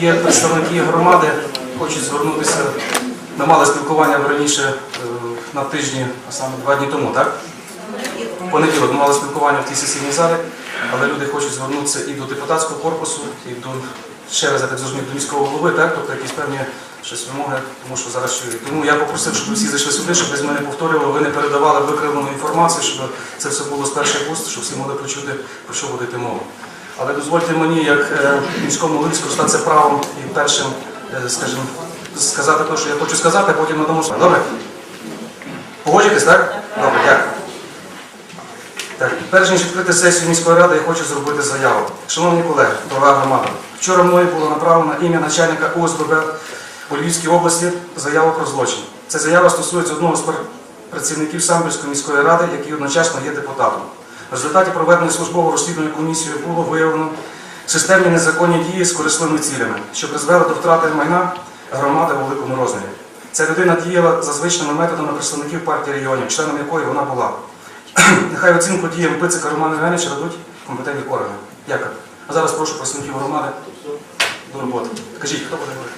є представники громади, хочуть звернутися. Ми мали спілкування раніше е, на тижні, а саме два дні тому, так? Понеділок ми мали спілкування в тій сесійній залі, але люди хочуть звернутися і до депутатського корпусу, і до ще раз я так зрозумів, до міського голови, так? Тобто якісь певні щось вимоги, тому що зараз чують. Тому я попросив, щоб всі зайшли сюди, щоб без мене повторювали, ви не передавали викривлену інформацію, щоб це все було з перших уст, щоб всі могли почути, про що буде йти мова. Але дозвольте мені, як е, міському голові, скористатися правом і першим, е, скажімо, сказати те, що я хочу сказати, а потім надамо слово. Добре? Погоджуєтесь, так? Добре, дякую. Так, перш ніж відкрити сесію міської ради, я хочу зробити заяву. Шановні колеги, дорога громада, вчора мною було направлено ім'я начальника УСББ у Львівській області заяву про злочин. Ця заява стосується одного з працівників Самбірської міської ради, який одночасно є депутатом. В результаті проведеної службової розслідувальної комісією було виявлено системні незаконні дії з корисливими цілями, що призвели до втрати майна громади у великому розмірі. Ця людина діяла за звичними методами представників партії регіонів, членом якої вона була. Нехай оцінку діям Пицика Романа Івановича дадуть компетентні органи. Дякую. А зараз прошу представників громади до роботи. Кажіть, хто буде говорити?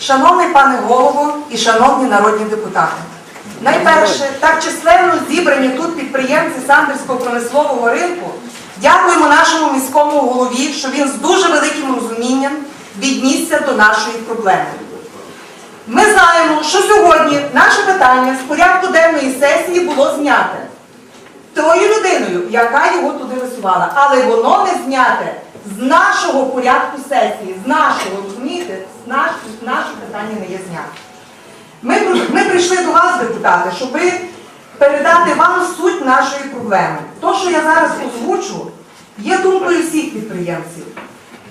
Шановний пане голово і шановні народні депутати, найперше, так численно зібрані тут підприємці Самбірського промислового ринку, дякуємо нашому міському голові, що він з дуже великим розумінням віднісся до нашої проблеми. Ми знаємо, що сьогодні наше питання з порядку денної сесії було зняте тою людиною, яка його туди висувала. Але воно не зняте з нашого порядку сесії, з нашого, розумієте, з наш, наше питання не є зняте. Ми, ми прийшли до вас, депутати, щоб передати вам суть нашої проблеми. То, що я зараз озвучу, є думкою всіх підприємців.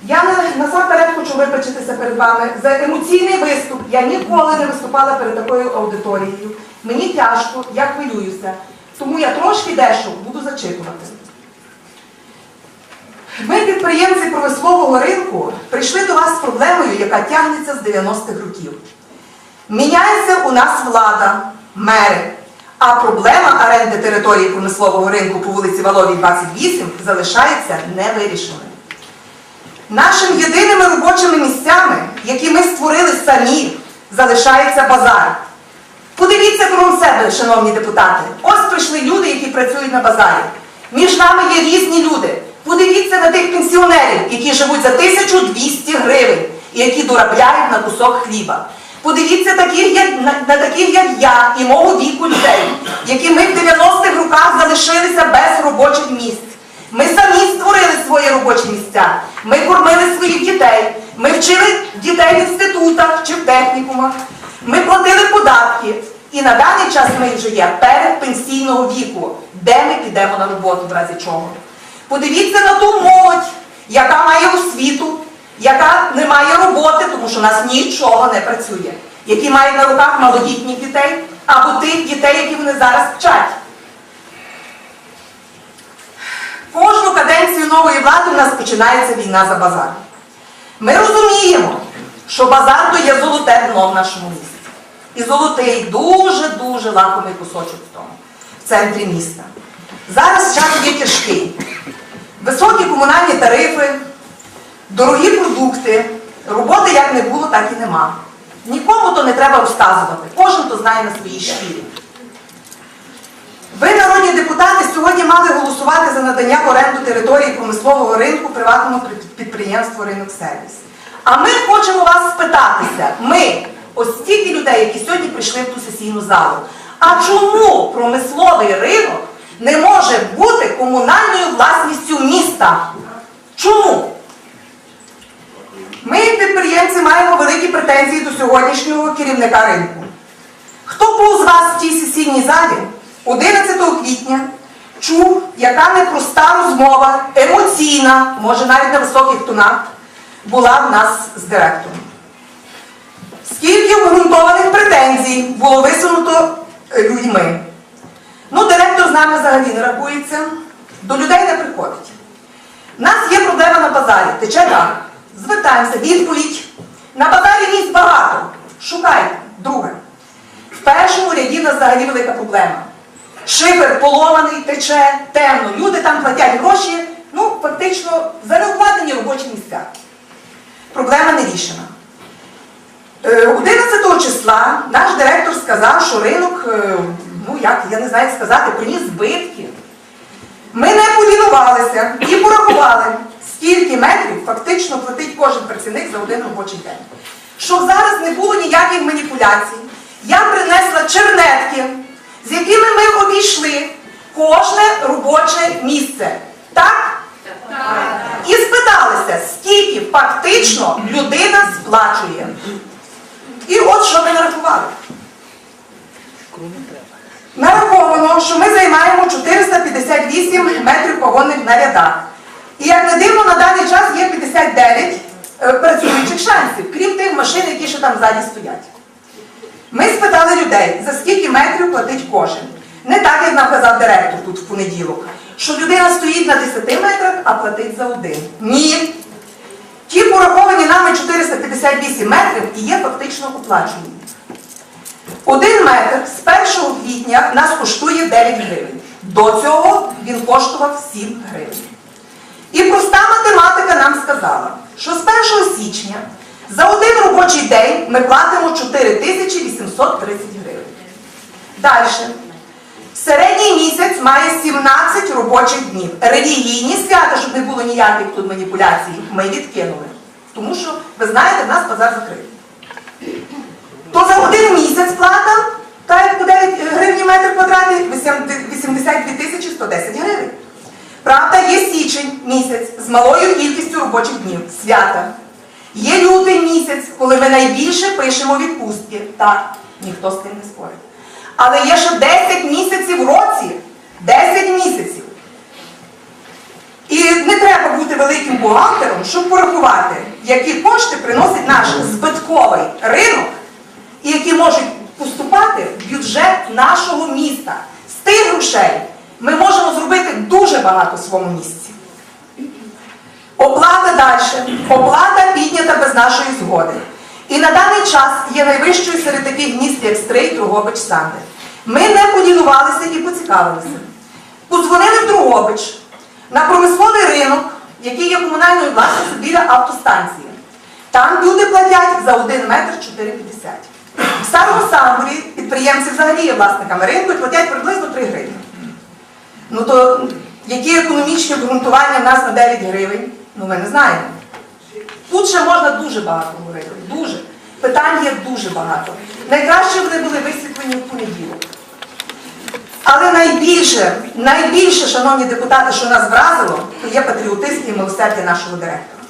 Я насамперед хочу вибачитися перед вами за емоційний виступ. Я ніколи не виступала перед такою аудиторією. Мені тяжко, я хвилююся. Тому я трошки дещо буду зачитувати. Ми, підприємці промислового ринку, прийшли до вас з проблемою, яка тягнеться з 90-х років. Міняється у нас влада, мери, а проблема оренди території промислового ринку по вулиці Валовій, 28 залишається невирішеною. Нашими єдиними робочими місцями, які ми створили самі, залишається базар. Подивіться кругом себе, шановні депутати. Ось прийшли люди, які працюють на базарі. Між нами є різні люди. Подивіться на тих пенсіонерів, які живуть за 1200 гривень і які доробляють на кусок хліба. Подивіться таких, як, на, на таких, як я і мого віку людей, які ми в 90-х роках залишилися без робочих місць. Ми самі створили свої робочі місця. Ми кормили своїх дітей. Ми вчили дітей в інститутах чи в технікумах. Ми платили податки. І на даний час ми вже перед пенсійного віку, де ми підемо на роботу в разі чого. Подивіться на ту молодь, яка має освіту, яка не має роботи, тому що у нас нічого не працює, які мають на руках малодітних дітей або тих дітей, які вони зараз вчать. Кожну каденцію нової влади у нас починається війна за базар. Ми розуміємо, що базар то є золоте дно в нашому місті. І золотий дуже-дуже лакомий кусочок в тому, в центрі міста. Зараз час є тяжкий. Високі комунальні тарифи, дорогі продукти, роботи як не було, так і нема. Нікому то не треба розказувати, кожен то знає на своїй шкірі. Ви, народні депутати, сьогодні мали голосувати за надання в оренду території промислового ринку приватному під- підприємству Ринок Сервіс. А ми хочемо вас спитатися, ми, ось стільки людей, які сьогодні прийшли в ту сесійну залу, а чому промисловий ринок не може бути комунальною власністю міста? Чому? Ми, підприємці, маємо великі претензії до сьогоднішнього керівника ринку. Хто був з вас в тій сесійній залі 11 квітня чув, яка непроста розмова, емоційна, може навіть на високих тонах, була в нас з директором? Скільки обґрунтованих претензій було висунуто е, людьми? Ну, директор з нами взагалі не рахується, до людей не приходить. У нас є проблема на базарі, тече так. Звертаємося, відповідь. На базарі місць багато. Шукайте. Друге. В першому ряді нас взагалі велика проблема. Шифер поломаний, тече, темно. Люди там платять гроші, ну, фактично, за неукладені робочі місця. проблема не рішена. Е, 11 числа наш директор сказав, що ринок, е, ну як, я не знаю як сказати, приніс збитки. Ми не полінувалися і порахували, скільки метрів фактично платить кожен працівник за один робочий день. Щоб зараз не було ніяких маніпуляцій, я принесла чернетки, з якими ми обійшли кожне робоче місце. Так? І спиталися, скільки фактично людина сплачує. І от що ми нарахували. Нараховано, що ми займаємо 458 метрів погонних на рядах. І як не дивно, на даний час є 59 е, працюючих шансів, крім тих машин, які ще там ззаді стоять. Ми спитали людей, за скільки метрів платить кожен. Не так, як нам казав директор тут в понеділок, що людина стоїть на 10 метрах, а платить за один. Ні. Ті пораховані нами 458 метрів і є фактично оплачувані. Один метр з 1 квітня нас коштує 9 гривень. До цього він коштував 7 гривень. І проста математика нам сказала, що з 1 січня за один робочий день ми платимо 4830 гривень. Далі. Середній місяць має 17 робочих днів. Релігійні свята, щоб не було ніяких тут маніпуляцій, ми відкинули. Тому що, ви знаєте, в нас базар закритий. То за один місяць плата, так як по 9 гривень метр квадратний, 82 тисячі 110 гривень. Правда, є січень місяць з малою кількістю робочих днів, свята. Є лютий місяць, коли ми найбільше пишемо відпустки. Так, ніхто з тим не спорить. Але є ще 10 місяців в році. 10 місяців. І не треба бути великим бухгалтером, щоб порахувати, які кошти приносить наш збитковий ринок, і які можуть поступати в бюджет нашого міста. З тих грошей ми можемо зробити дуже багато в своєму місці. Оплата далі. Оплата піднята без нашої згоди. І на даний час є найвищою серед таких міст, як Стрий, Другобич, Санди. Ми не поділувалися і поцікавилися. Подзвонили в Другобич на промисловий ринок, який є комунальною власністю біля автостанції. Там люди платять за 1 метр 4,50. В старому Самбурі підприємці взагалі є власниками ринку і платять приблизно 3 гривні. Ну то які економічні обґрунтування в нас на 9 гривень? Ну ми не знаємо. Тут ще можна дуже багато говорити. Дуже. Питань є дуже багато. Найкраще вони були висвітлені в понеділок. Але найбільше, найбільше, шановні депутати, що нас вразило, то є патріотизм і милосердя нашого директора.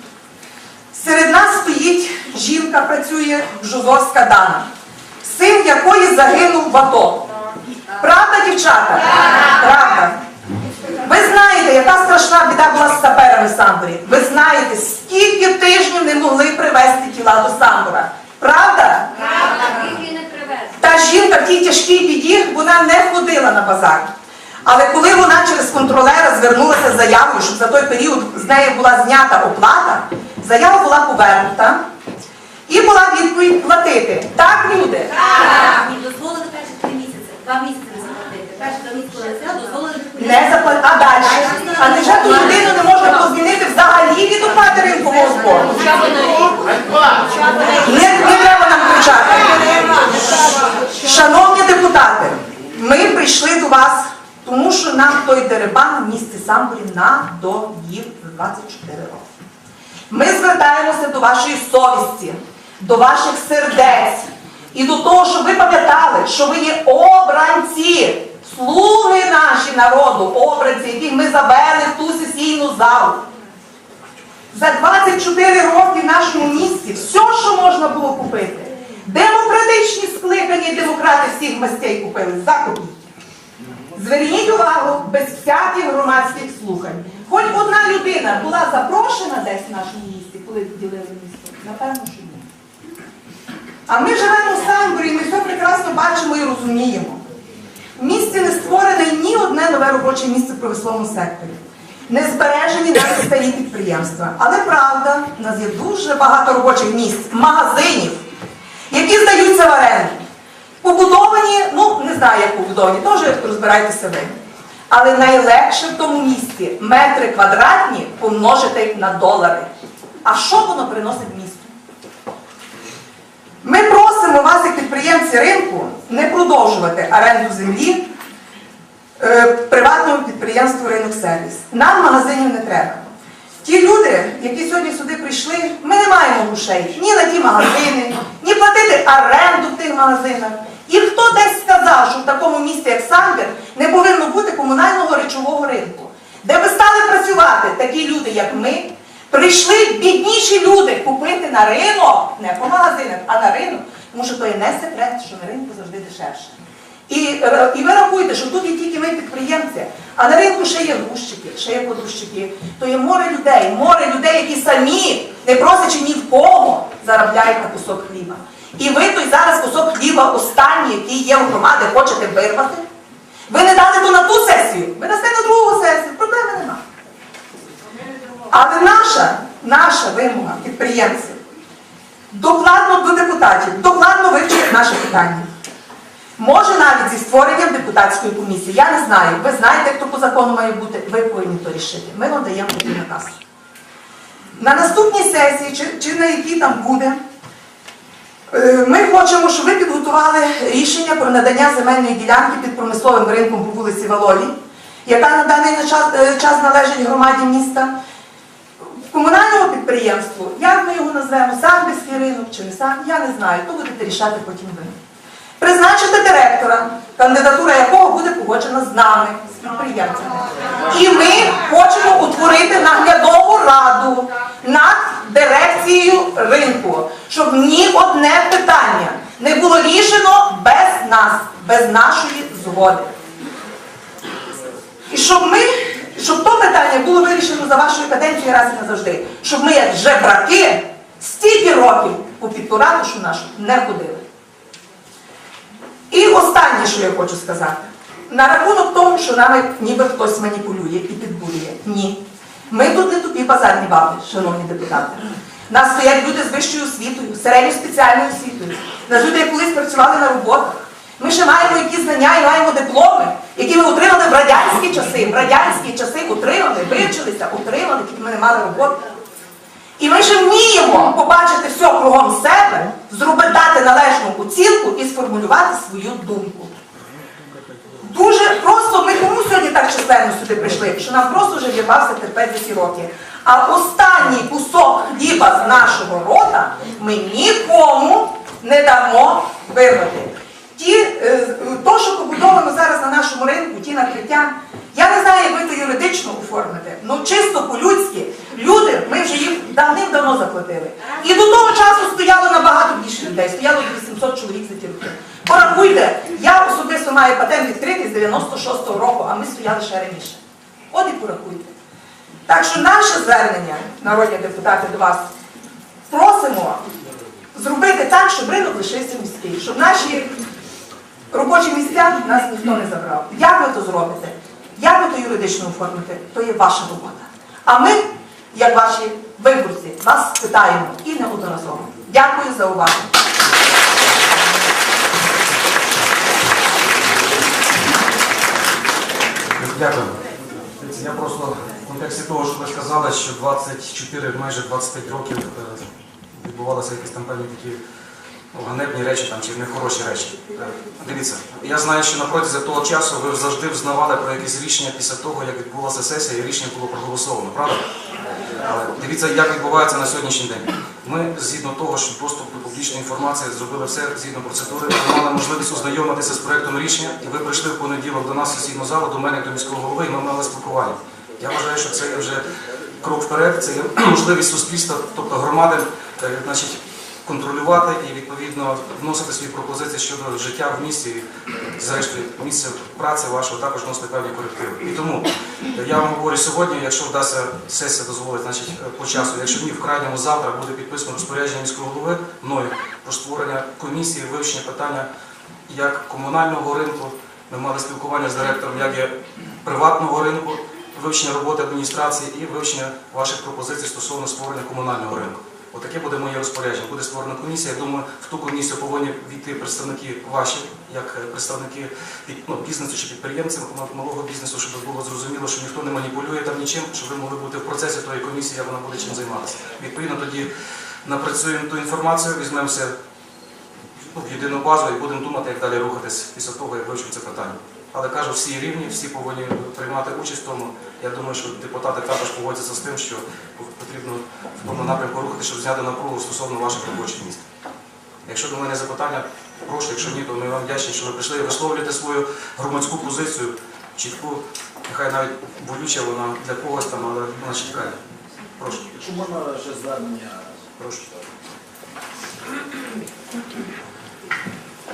Серед нас стоїть жінка, працює Жозовська Дана, син якої загинув в АТО. Правда, дівчата? Правда. Ви знаєте, яка страшна біда була з саперами в Самборі. Ви знаєте, скільки тижнів не могли привезти тіла до Самбора. Правда? Привез. Та жінка в тій тяжкій біді, вона не ходила на базар. Але коли вона через контролера звернулася з заявою, щоб за той період з неї була знята оплата, заява була повернута і була відповідь платити. Так, люди? Так. Дозволили перші три місяці. Два місяці не заплатити. А далі? А невже ту людину не можна було змінити взагалі від оплати ринкового збору? Не, не треба нам кричати. Шановні депутати, ми прийшли до вас, тому що нам той дерибан в місті Самборі надоїв за 24 роки. Ми звертаємося до вашої совісті, до ваших сердець і до того, щоб ви пам'ятали, що ви є обранці, слуги наші народу, обранці, яких ми завели в ту сесійну залу. За 24 роки в нашому місті все, що можна було купити. Демократичні скликання демократи всіх мастей купили за копійки. Зверніть увагу, без всяких громадських слухань. Хоч одна людина була запрошена десь в нашому місті, коли ділили місто? Напевно, що ні. А ми живемо в Самбурі, і ми все прекрасно бачимо і розуміємо. В місті не створене ні одне нове робоче місце в промисловому секторі. Не збережені навіть старі підприємства. Але правда, в нас є дуже багато робочих місць, магазинів, які здаються в оренду. Побудовані, ну не знаю, як побудовані, теж розбирайтеся ви. Але найлегше в тому місці метри квадратні помножити на долари. А що воно приносить місту? Ми просимо вас, як підприємці ринку, не продовжувати оренду землі е, приватному підприємству Ринок Сервіс. Нам магазинів не треба. Ті люди, які сьогодні сюди прийшли, ми не маємо грошей ні на ті магазини, ні платити оренду в тих магазинах. І хто десь сказав, що в такому місті, як Самбір, не повинно бути комунального речового ринку, де би стали працювати такі люди, як ми, прийшли бідніші люди купити на ринок, не по магазинах, а на ринок, тому що то є не секрет, що на ринку завжди дешевше. І, е, і ви рахуєте, що тут є тільки ми підприємці, а на ринку ще є грузчики, ще є подущики. То є море людей, море людей, які самі, не просячи ні в кого, заробляють на кусок хліба. І ви той зараз кусок хліба останній, який є у громади, хочете вирвати. Ви не дали то на ту сесію, ви дасте на другу сесію, проблеми нема. Але наша, наша вимога підприємців докладно до депутатів, докладно вивчити наше питання. Може навіть зі створенням депутатської комісії. Я не знаю. Ви знаєте, хто по закону має бути, ви повинні то рішити. Ми вам даємо такий наказ. На наступній сесії, чи, чи на якій там буде, е, ми хочемо, щоб ви підготували рішення про надання земельної ділянки під промисловим ринком по вулиці Валовій, яка на даний е, час належить громаді міста. Комунальному підприємству, як ми його назвемо, Самбірський ринок чи не сам, я не знаю, то будете рішати потім ви. Призначити директора, кандидатура якого буде погоджена з нами, з підприємцями. І ми хочемо утворити наглядову раду над дирекцією ринку, щоб ні одне питання не було рішено без нас, без нашої згоди. І щоб ми, щоб то питання було вирішено за вашою каденцією раз і назавжди, щоб ми, як жебраки, стільки років по підпоратушу нашу не ходили. І останнє, що я хочу сказати, на рахунок того, що нами ніби хтось маніпулює і підбурює. Ні. Ми тут не тупі базарні баби, шановні депутати. Нас стоять люди з вищою освітою, середньою спеціальною освітою. Нас люди, які колись працювали на роботах. Ми ще маємо якісь знання і маємо дипломи, які ми отримали в радянські часи. В радянські часи отримали, вивчилися, отримали, тільки ми не мали роботи. І ми ще вміємо побачити все кругом себе, зробити належну оцінку і сформулювати свою думку. Дуже просто ми тому сьогодні так численно сюди прийшли, що нам просто вже в'єбався терпець за роки. А останній кусок хліба з нашого рота ми нікому не дамо вирвати. Ті, е, то, що побудовано зараз на нашому ринку, ті накриття, я не знаю, як ви то юридично оформите, але чисто по-людськи, люди, ми вже їм давним-давно заплатили. І до того часу стояло набагато більше людей, стояло 800 чоловік за ті роки. Порахуйте, я особисто маю патент відкритий з 96-го року, а ми стояли ще раніше. От і порахуйте. Так що наше звернення, народні депутати, до вас, просимо зробити так, щоб ринок лишився міський, щоб наші робочі місця нас ніхто не забрав. Як ви то зробите? Як ви то юридично оформите, то є ваша робота. А ми, як ваші виборці, вас питаємо і неодноразово. Дякую за увагу. Дякую. Я просто в контексті того, що ви сказали, що 24, майже 25 років е, відбувалися якісь там певні такі ганебні речі там, чи нехороші речі. Дивіться, я знаю, що на протязі того часу ви завжди взнавали про якісь рішення після того, як відбулася сесія, і рішення було проголосовано, правда? Але дивіться, як відбувається на сьогоднішній день. Ми, згідно того, що доступ до публічної інформації, зробили все згідно процедури, ви мали можливість ознайомитися з проектом рішення, і ви прийшли в понеділок до нас в сесійну залу, до мене, до міського голови, і ми мали спілкування. Я вважаю, що це є вже крок вперед, це є можливість суспільства, тобто громади, е, значить, контролювати і відповідно вносити свої пропозиції щодо життя в місті, зрештою, місце праці вашого також вносити певні корективи. І тому е, я вам говорю сьогодні, якщо вдасться сесія дозволить, значить е, по часу, якщо ні, в крайньому завтра буде підписано розпорядження міського голови мною про створення комісії, вивчення питання як комунального ринку. Ми мали спілкування з директором, як і приватного ринку, вивчення роботи адміністрації і вивчення ваших пропозицій стосовно створення комунального ринку. Отаке буде моє розпорядження. Буде створена комісія. Я думаю, в ту комісію повинні війти представники ваші, як е, представники ну, бізнесу чи підприємців малого бізнесу, щоб було зрозуміло, що ніхто не маніпулює там нічим, щоб ви могли бути в процесі тої комісії, як вона буде чим займатися. Відповідно, тоді напрацюємо ту інформацію, візьмемося ну, в єдину базу і будемо думати, як далі рухатись після того, як вивчимо це питання. Але кажу, всі рівні, всі повинні приймати участь в тому. Я думаю, що депутати також погодяться з тим, що потрібно в тому напрямку рухати, щоб зняти напругу стосовно ваших робочих місць. Якщо до мене запитання, прошу, якщо ні, то ми вам вдячні, що ви прийшли і висловлюєте свою громадську позицію, чітку, нехай навіть болюча вона для когось там, але вона чітка. Прошу, Якщо можна ще звернення. прошу.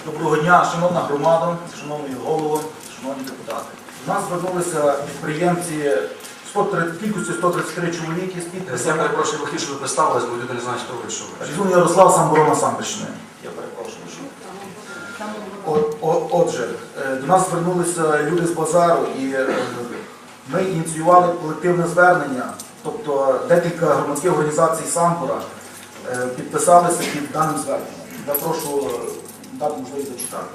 Доброго дня, шановна громада, шановний голово, шановні депутати. До нас звернулися підприємці 103, кількістю 133 чоловіки з Я перепрошую, ви щоб ви представились, бо люди не знають, хто ви, що ви. Різун Ярослав Самборона Самбірщини. Я перепрошую. що. От- Отже, е, до нас звернулися люди з базару і е, ми ініціювали колективне звернення, тобто декілька громадських організацій Самбора е, підписалися під даним зверненням. Я прошу дати можливість зачитати.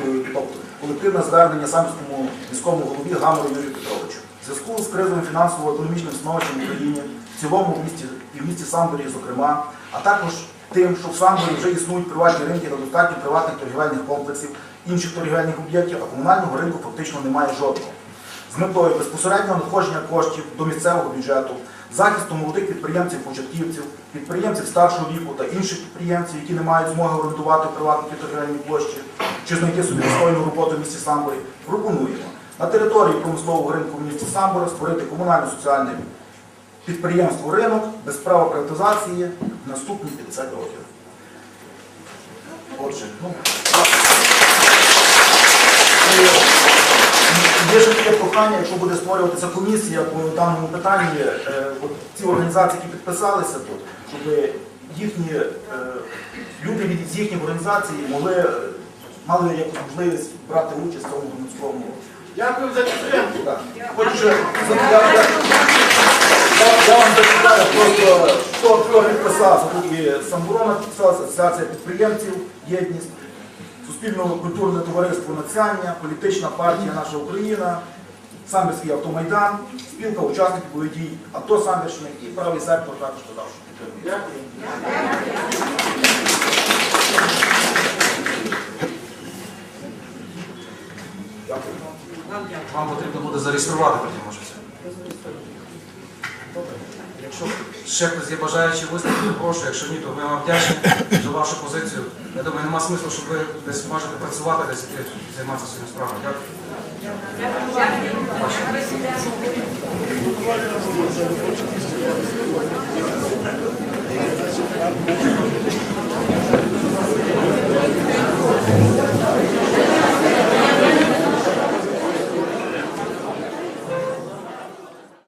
Е, Тобто, колективне звернення самівському міському голові Гамору Юрію Петровичу. В зв'язку з кризовим фінансово-економічним становищем в Україні, в цілому в місті і в місті Самборі, зокрема, а також тим, що в Самборі вже існують приватні ринки та достатньо приватних торгівельних комплексів, інших торгівельних об'єктів, а комунального ринку фактично немає жодного. З метою безпосереднього надходження коштів до місцевого бюджету, захисту молодих підприємців-початківців, підприємців старшого віку та інших підприємців, які не мають змоги орендувати приватні торгівельні площі чи знайти собі достойну роботу в місті Самборі, пропонуємо на території промислового ринку в місті Самбора створити комунально-соціальне підприємство ринок без права приватизації наступні 50 років. Отже, ну, і Є ще таке прохання, якщо буде створюватися комісія по даному питанні, е, от ці організації, які підписалися тут, щоб їхні е, люди від з їхніх організацій могли е, мали якусь можливість брати участь в цьому громадському. Дякую за підтримку. Так. Хочу. Я, вам зачитаю просто, хто, хто підписався. Тут є Самборона підписалася, Асоціація підприємців, єдність, Суспільно-культурне товариство Націання, політична партія Наша Україна, Самбірський автомайдан, спілка учасників бойових дій, АТО Самбірщини і правий сектор також що. Дякую. Вам потрібно буде зареєструвати потім, може це. Якщо ще хтось є бажаючі виступити, прошу, якщо ні, то ми вам вдячні за вашу позицію. Я думаю, нема смислу, щоб ви десь можете працювати, десь і займатися своїми справами. Дякую.